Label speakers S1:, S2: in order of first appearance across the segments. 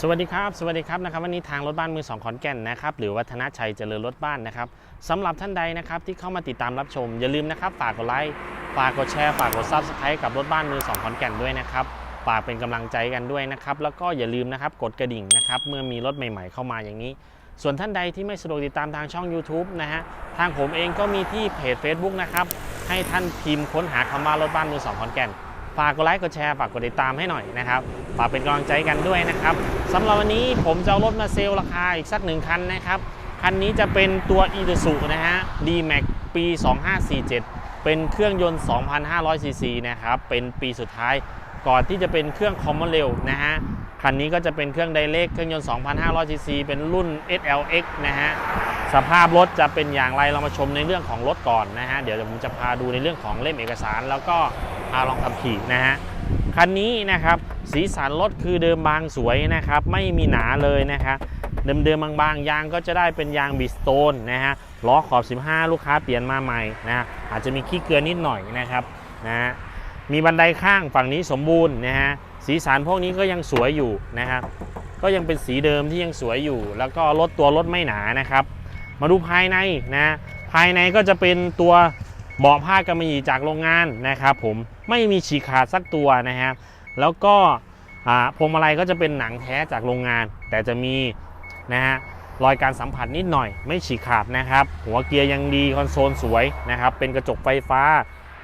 S1: สวัสดีครับ สวัสดีครับนะครับวันนี้ทางรถบ้านมือสองขอนแก่นนะครับหรือวัฒนชัยเจริญรถบ้านนะครับสำหรับท่านใดนะครับที่เข้ามาติดตามรับชม อย่าลืมนะครับฝากกดไลค์ฝากกดแชร์ฝากกดซับสไครต์กับรถบ้านมือสองขอนแก่นด้วยนะครับฝากเป็นกำลังใจกันด้วยนะครับแล้วก็อย่าลืมนะครับกดกระดิ่งนะครับเมื่อมีรถใหม่ๆเข้ามาอย่างนี้ ส่วนท่านใดที่ไม่สะดวกติดตามทางช่อง YouTube นะฮะทางผมเองก็มีที่เพจ Facebook นะครับให้ท่านพิมพ์ค้นหาคำว่ารถบ้านมือสองขอนแก่น ฝากกดไลค์กดแชร์ฝากกดติดตามให้หน่อยนะครับฝากเป็นกำลังใจกันด้วยนะครับสำหรับวันนี้ผมจะเอารถมาเซลล์ราคาอีกสักหนึ่งคันนะครับคันนี้จะเป็นตัว i s u z u นะฮะ D-Max ปี 2547 เป็นเครื่องยนต์ 2,500ซีซีนะครับเป็นปีสุดท้ายก่อนที่จะเป็นเครื่อง Common Rail นะฮะคันนี้ก็จะเป็นเครื่องไดเ c กเครื่องยนต์ 2,500 ซีซี เป็นรุ่น SLX นะฮะ สภาพรถจะเป็นอย่างไร เรามาชมในเรื่องของรถก่อนนะฮะ เดี๋ยวผมจะพาดูในเรื่องของเล่มเอกสาร แล้วก็ พาลองขับขี่นะฮะคันนี้นะครับสีสันรถคือเดิมบางสวยนะครับไม่มีหนาเลยนะครับเดิมๆบางๆ ยางก็จะได้เป็นยางบิสโตนนะฮะล้อขอบ 15 ลูกค้าเปลี่ยนมาใหม่นะฮะอาจจะมีขี้เกลือนิดหน่อยนะครับนะฮะมีบันไดข้างฝั่งนี้สมบูรณ์นะฮะสีสันพวกนี้ก็ยังสวยอยู่นะครับก็ยังเป็นสีเดิมที่ยังสวยอยู่ แล้วก็รถตัวรถไม่หนานะครับ มาดูภายในนะภายในก็จะเป็นตัว เบาะผ้ากำมะหยี่จากโรงงานนะครับผมไม่มีฉีกขาดสักตัวนะครับแล้วก็พวงมาลัยก็จะเป็นหนังแท้จากโรงงาน แต่จะมีนะฮะรอยการสัมผัสนิดหน่อย ไม่ฉีกขาดนะครับ หัวเกียร์ยังดีคอนโซลสวยนะครับ เป็นกระจกไฟฟ้า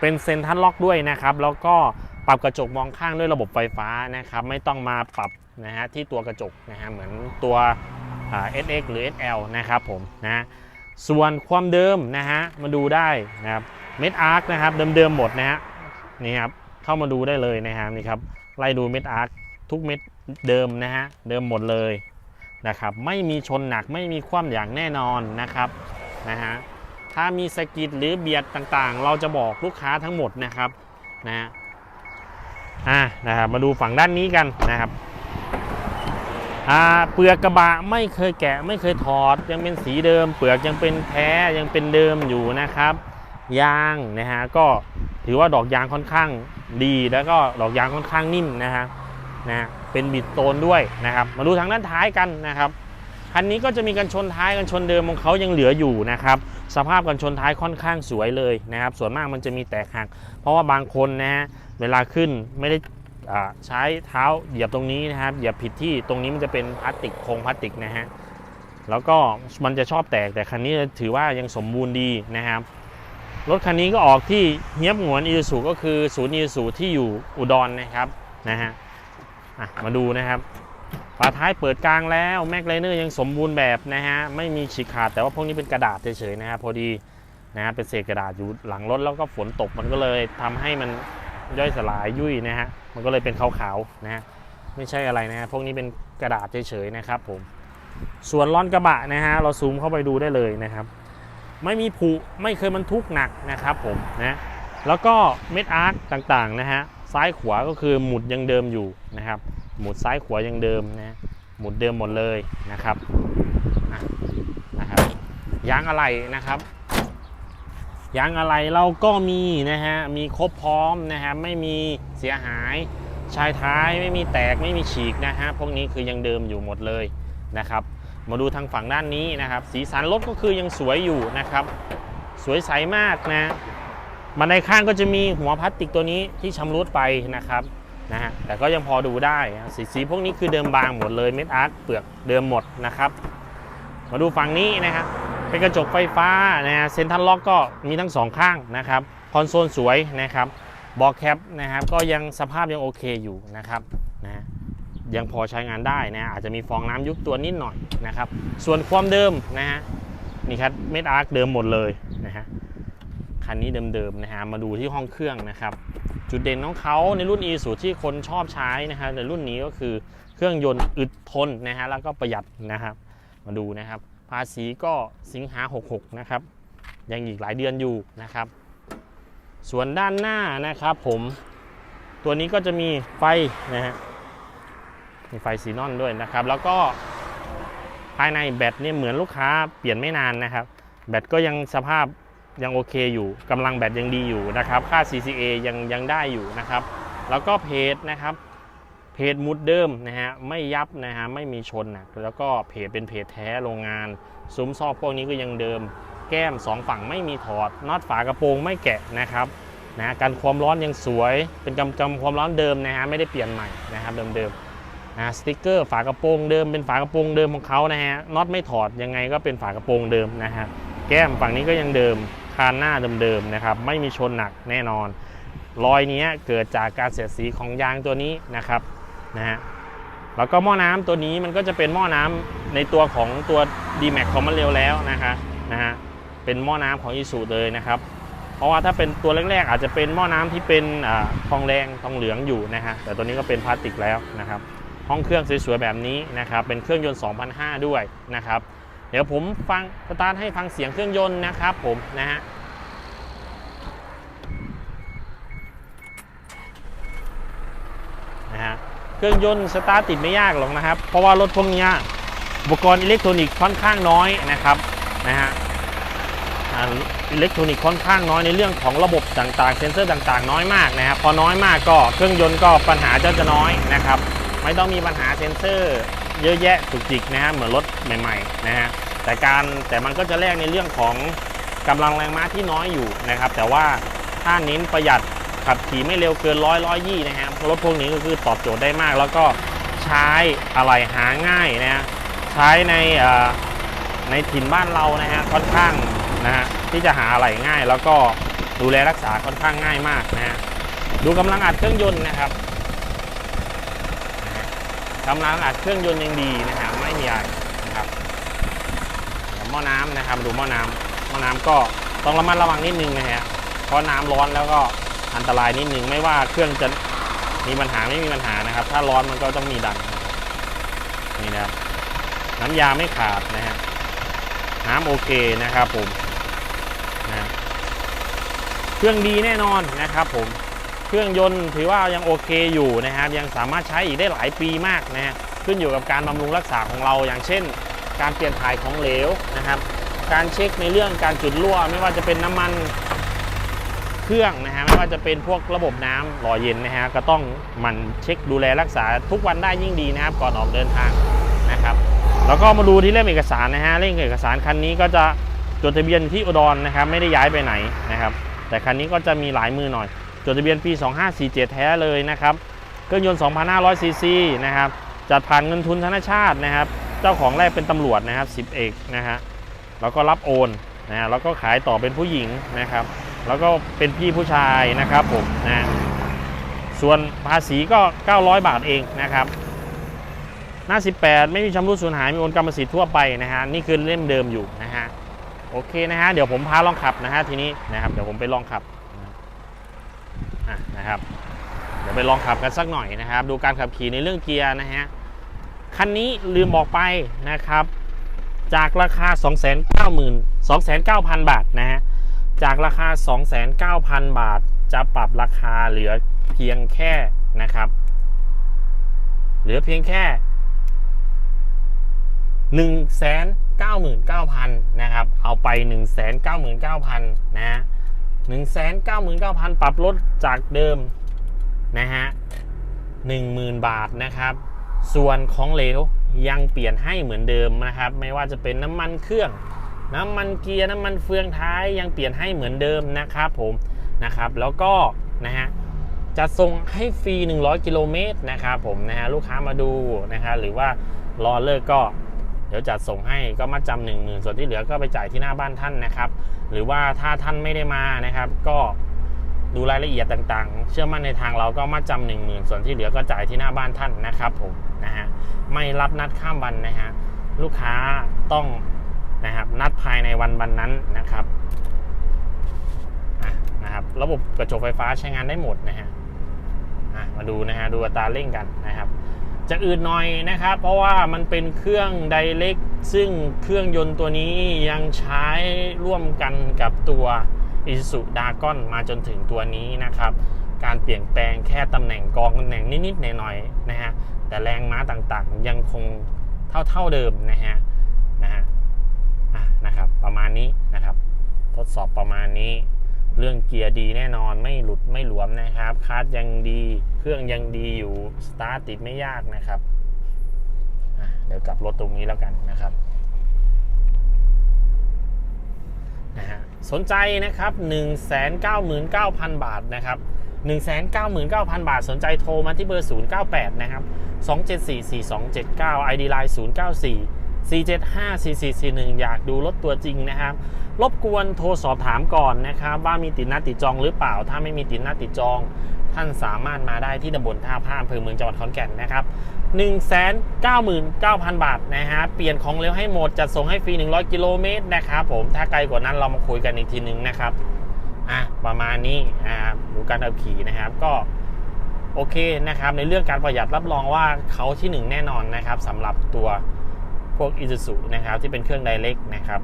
S1: เป็นเซนทรัลล็อกด้วยนะครับ แล้วก็ปรับกระจกมองข้างด้วยระบบไฟฟ้านะครับ ไม่ต้องมาปรับนะฮะที่ตัวกระจกนะฮะเหมือนตัวอ่า SX หรือ SL นะครับผมนะ ส่วนความเดิมนะฮะมาดูได้นะครับเม็ดอาร์คนะครับเดิมๆหมดนะฮะนี่ครับเข้ามาดูได้เลยนะครับนี่ครับไล่ดูเม็ดอาร์คทุกเม็ดเดิมนะฮะเดิมหมดเลยนะครับไม่มีชนหนักไม่มีคว่ำอย่างแน่นอนนะครับนะฮะถ้ามีสกิดหรือเบียดต่างๆ เราจะบอกลูกค้าทั้งหมดนะครับนะฮะอ่านะครับมาดูฝั่งด้านนี้กันนะครับ เปลือกกระบะไม่เคยแกะไม่เคยถอด ยังเป็นสีเดิม เปลือกยังเป็นแท้ยังเป็นเดิมอยู่นะครับ ยางนะฮะก็ถือว่าดอกยางค่อนข้างดีแล้วก็ดอกยางค่อนข้างนิ่มนะฮะนะเป็นบิดโตนด้วยนะครับ มาดูทางด้านท้ายกันนะครับคันนี้ก็จะมีกันชนท้ายกันชนเดิมของเขายังเหลืออยู่นะครับสภาพกันชนท้ายค่อนข้างสวยเลยนะครับ ส่วนมากมันจะมีแตกหัก เพราะว่าบางคนนะฮะเวลาขึ้นไม่ได้ ใช้เท้าเหยียบตรงนี้นะครับ เหยียบผิดที่ตรงนี้มันจะเป็นพลาสติกโครงพลาสติกนะฮะแล้วก็มันจะชอบแตกแต่คันนี้ถือว่ายังสมบูรณ์ดีนะครับรถคันนี้ก็ออกที่เฮียบหงวนอีซูก็คือศูนย์อีซูที่อยู่อุดรนะครับนะฮะมาดูนะครับฝาท้ายเปิดกลางแล้วแม็กไลเนอร์ยังสมบูรณ์แบบนะฮะไม่มีฉีกขาดแต่ว่าพวกนี้เป็นกระดาษเฉยๆนะครับพอดีนะฮะเป็นเศษกระดาษอยู่หลังรถแล้วก็ฝนตกมันก็เลยทำให้มัน ย่อยสลายยุ่ยนะฮะมันก็เลยเป็นขาวๆนะฮะไม่ใช่อะไรนะฮะพวกนี้เป็นกระดาษเฉยๆนะครับผมส่วนล้อนกระบะนะฮะเราซูมเข้าไปดูได้เลยนะครับ ไม่มีผุไม่เคยบรรทุกหนักนะครับผมนะแล้วก็เม็ดอาร์คต่างๆนะฮะซ้ายขวาก็คือหมุดยังเดิมอยู่นะครับ หมุดซ้ายขวายังเดิมนะหมุดเดิมหมดเลยนะครับนะครับยางอะไรนะครับ ยางอะไรเราก็มีนะฮะ มีครบพร้อมนะฮะ ไม่มีเสียหาย ชายท้ายไม่มีแตกไม่มีฉีกนะฮะ พวกนี้คือยังเดิมอยู่หมดเลยนะครับ มาดูทางฝั่งด้านนี้นะครับ สีสันรถก็คือยังสวยอยู่นะครับ สวยใสมากนะบันไดข้างก็จะมีหัวพลาสติกตัวนี้ที่ชำรุดไปนะครับนะฮะ แต่ก็ยังพอดูได้สีสีพวกนี้คือเดิมบางหมดเลย เม็ดอาร์ตเปลือกเดิมหมดนะครับ มาดูฝั่งนี้นะครับ เป็นกระจกไฟฟ้านะฮะเซ็นทรัลล็อกก็มีทั้งสองข้างนะครับคอนโซลสวยนะครับเบอกแคปนะครับก็ยังสภาพยังโอเคอยู่นะครับนะยังพอใช้งานได้นะอาจจะมีฟองน้ำยุบตัวนิดหน่อยนะครับ ส่วนความเดิมนะฮะนี่ครับเม็ดอาร์คเดิมหมดเลยนะฮะคันนี้เดิมๆนะฮะมาดูที่ห้องเครื่องนะครับ จุดเด่นของเขาในรุ่น e สูที่คนชอบใช้นะครับในรุ่นนี้ก็คือเครื่องยนต์อึดทนนะฮะแล้วก็ประหยัดนะครับ มาดูนะครับ ภาษีก็สิงหา 66 นะครับ ยังอีกหลายเดือนอยู่นะครับ ส่วนด้านหน้านะครับผมตัวนี้ก็จะมีไฟนะฮะมีไฟซีนอนด้วยนะครับ แล้วก็ภายในแบตเนี่ยเหมือนลูกค้าเปลี่ยนไม่นานนะครับ แบตก็ยังสภาพยังโอเคอยู่กำลังแบตยังดีอยู่นะครับ ค่า CCA ยังยังได้อยู่นะครับ แล้วก็เพจนะครับ เพจมุดเดิมนะฮะไม่ยับนะฮะไม่มีชนนะแล้วก็เพจเป็นเพจแท้โรงงาน ซุ้มซอกพวกนี้ก็ยังเดิม แก้มสองฝั่งไม่มีถอดน็อตฝากระโปรงไม่แกะนะครับนะกันความร้อนยังสวยเป็นกำกำความร้อนเดิมนะฮะไม่ได้เปลี่ยนใหม่นะครับเดิมๆนะสติกเกอร์ฝากระโปรงเดิมเป็นฝากระโปรงเดิมของเขานะฮะน็อตไม่ถอดยังไงก็เป็นฝากระโปรงเดิมนะฮะแก้มฝั่งนี้ก็ยังเดิมคานหน้าเดิมๆนะครับไม่มีชนหนักแน่นอน รอยนี้เกิดจากการเสียดสีของยางตัวนี้นะครับ นะฮะแล้วก็หม้อน้ำตัวนี้มันก็จะเป็นหม้อน้ำในตัวของตัว d m a x ของมันเร็วแล้วนะคะนะฮะเป็นหม้อน้ำของอีสูเลยนะครับเพราะว่าถ้าเป็นตัวแรกๆ อาจจะเป็นหม้อน้ำที่เป็นอทองแดงทองเหลืองอยู่นะฮะแต่ตัวนี้ก็เป็นพลาสติกแล้วนะครับห้องเครื่องสวยๆแบบนี้นะครับเป็นเครื่องยนต์ 2005 ด้วยนะครับเดี๋ยวผมฟังสตาร์ทให้ฟังเสียงเครื่องยนต์นะครับผมนะฮะ นะฮะ เครื่องยนต์สตาร์ทติดไม่ยากหรอกนะครับ เพราะว่ารถพวกนี้อุปกรณ์อิเล็กทรอนิกส์ค่อนข้างน้อยนะครับนะฮะอิเล็กทรอนิกส์ค่อนข้างน้อยในเรื่องของระบบต่างๆ เซ็นเซอร์ต่างๆ น้อยมากนะครับพอน้อยมากก็เครื่องยนต์ก็ปัญหาจะจะน้อยนะครับ ไม่ต้องมีปัญหาเซ็นเซอร์เยอะแยะจุกจิกนะฮะเหมือนรถใหม่ๆนะฮะแต่การแต่มันก็จะแลกในเรื่องของกำลังแรงม้าที่น้อยอยู่นะครับ แต่ว่าถ้าเน้นประหยัด ขับขี่ไม่เร็วเกินร้อยร้อยยี่นะฮะรถพวกนี้ก็คือตอบโจทย์ได้มาก แล้วก็ใช้อะไรหาง่ายนะฮะใช้ในในถิ่นบ้านเรานะฮะค่อนข้างนะฮะที่จะหาอะไรง่าย แล้วก็ดูแลรักษาค่อนข้างง่ายมากนะฮะดูกำลังอัดเครื่องยนต์นะครับกำลังอัดเครื่องยนต์ยังดีนะฮะไม่มีอะไรนะครับหม้อน้ำนะครับดูหม้อน้ำหม้อน้ำก็ต้องระมัดระวังนิดนึงนะฮะเพราะน้ำร้อนแล้วก็ อันตรายนิดนึงไม่ว่าเครื่องจะมีปัญหาไม่มีปัญหานะครับ ถ้าร้อนมันก็ต้องมีดันนี่นะครับน้ำยาไม่ขาดนะฮะน้ำโอเคนะครับผมนะเครื่องดีแน่นอนนะครับผมเครื่องยนต์ถือว่ายังโอเคอยู่นะครับยังสามารถใช้อีกได้หลายปีมากนะฮะขึ้นอยู่กับการบำรุงรักษาของเราอย่างเช่น การเปลี่ยนถ่ายของเหลวนะครับ การเช็คในเรื่องการจุดรั่ว ไม่ว่าจะเป็นน้ำมัน เครื่องนะฮะไม่ว่าจะเป็นพวกระบบน้ำหล่อเย็นนะฮะก็ต้องมันเช็คดูแลรักษาทุกวันได้ยิ่งดีนะครับก่อนออกเดินทางนะครับแล้วก็มาดูที่เล่มเอกสารนะฮะเล่มเอกสารคันนี้ก็จะจดทะเบียนที่อุดรนะครับไม่ได้ย้ายไปไหนนะครับแต่คันนี้ก็จะมีหลายมือหน่อย จดทะเบียนปี 2547 แท้เลยนะครับเครื่องยนต์ 2,500 ซีซีนะครับจัดผ่านเงินทุนธนชาตินะครับ เจ้าของแรกเป็นตำรวจนะครับ10เอกนะฮะแล้วก็รับโอนนะฮะแล้วก็ขายต่อเป็นผู้หญิงนะครับ แล้วก็เป็นพี่ผู้ชายนะครับผมนะส่วนภาษีก็ 900 บาทเองนะครับ หน้า 18 ไม่มีชำรุดสูญหาย มีโอนกรรมสิทธิ์ทั่วไปนะฮะ นี่คือเล่มเดิมอยู่นะฮะ โอเคนะฮะ เดี๋ยวผมพาลองขับนะฮะทีนี้นะครับ เดี๋ยวผมไปลองขับนะครับ เดี๋ยวไปลองขับกันสักหน่อยนะครับ ดูการขับขี่ในเรื่องเกียร์นะฮะ คันนี้ลืมบอกไปนะครับ จากราคา 290,000 2,900บาทนะฮะ จากราคา 29,000 บาท จะปรับราคาเหลือเพียงแค่นะครับ เหลือเพียงแค่ 199,000 นะครับ เอาไป 199,000นะฮะ199,000 ปรับลดจากเดิมนะฮะ10,000 บาทนะครับ ส่วนของเหลวยังเปลี่ยนให้เหมือนเดิมนะครับ ไม่ว่าจะเป็นน้ำมันเครื่อง น้ำมันเกียร์น้ำมันเฟืองท้ายยังเปลี่ยนให้เหมือนเดิมนะครับผมนะครับแล้วก็นะฮะจะส่งให้ฟรี 100 กิโลเมตรนะครับผมนะฮะลูกค้ามาดูนะฮะหรือว่ารอเลิกก็เดี๋ยวจัดส่งให้ก็มาจำหนึ่งหมื่นส่วนที่เหลือก็ไปจ่ายที่หน้าบ้านท่านนะครับ หรือว่าถ้าท่านไม่ได้มานะครับ ก็ดูรายละเอียดต่างๆ เชื่อมั่นในทางเราก็มาจำหนึ่งหมื่นส่วนที่เหลือก็จ่ายที่หน้าบ้านท่านนะครับผมนะฮะไม่รับนัดข้ามวันนะฮะลูกค้าต้อง นะครับ นัดภายในวันวันนั้นนะครับนะครับ ระบบกระจกไฟฟ้าใช้งานได้หมดนะฮะมาดูนะฮะดูอัตราเร่งกันนะครับ จะอืดหน่อยนะครับ เพราะว่ามันเป็นเครื่องไดเ c กซึ่งเครื่องยนต์ตัวนี้ยังใช้ร่วมกันกับตัว i s u z u d a g o n มาจนถึงตัวนี้นะครับ การเปลี่ยนแปลงแค่ตำแหน่งกองตำแหน่งนิดๆหน่อยๆนะฮะแต่แรงม้าต่างๆ ยังคงเท่าๆเดิมนะฮะนะฮะ นะครับประมาณนี้นะครับ ทดสอบประมาณนี้ เรื่องเกียร์ดีแน่นอนไม่หลุดไม่หลวมนะครับคาร์ดยังดี เครื่องยังดีอยู่สตาร์ทติดไม่ยากนะครับเดี๋ยวกลับรถตรงนี้แล้วกันนะครับนะฮะสนใจนะครับ 199,000 บาทนะครับ199,000 บาท สนใจโทรมาที่เบอร์ 098 นะครับ 2744279 ID Line 094 475 4441 อยากดูรถตัวจริงนะครับ รบกวนโทรสอบถามก่อนนะครับ ว่ามีติดนัดติดจองหรือเปล่า ถ้าไม่มีติดนัดติดจอง ท่านสามารถมาได้ที่ตำบลท่าพระอำเภอเมืองจังหวัดขอนแก่นนะครับ 199,000 บาทนะฮะ เปลี่ยนของเร็วให้หมด จัดส่งให้ฟรี 100 กิโลเมตรนะครับผม ถ้าไกลกว่านั้นเรามาคุยกันอีกทีนึงนะครับ อะ ประมาณนี้อ่าดูการขับขี่นะครับ ก็โอเคนะครับ ในเรื่องการประหยัดรับรองว่าเขาที่หนึ่งแน่นอนนะครับสำหรับตัว พวก i s u z u นะครับที่เป็นเครื่องไดเล็กนะครับ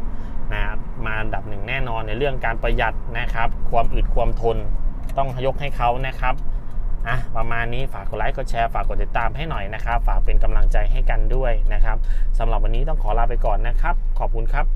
S1: นะมาอันดับหนึ่งแน่นอนในเรื่องการประหยัดนะครับ ความอึดความทนต้องยกให้เขานะครับอะประมาณนี้ฝากกดไลค์กดแชร์ฝากกดติดตามให้หน่อยนะครับ ฝากเป็นกำลังใจให้กันด้วยนะครับสำหรับวันนี้ต้องขอลาไปก่อนนะครับ ขอบคุณครับ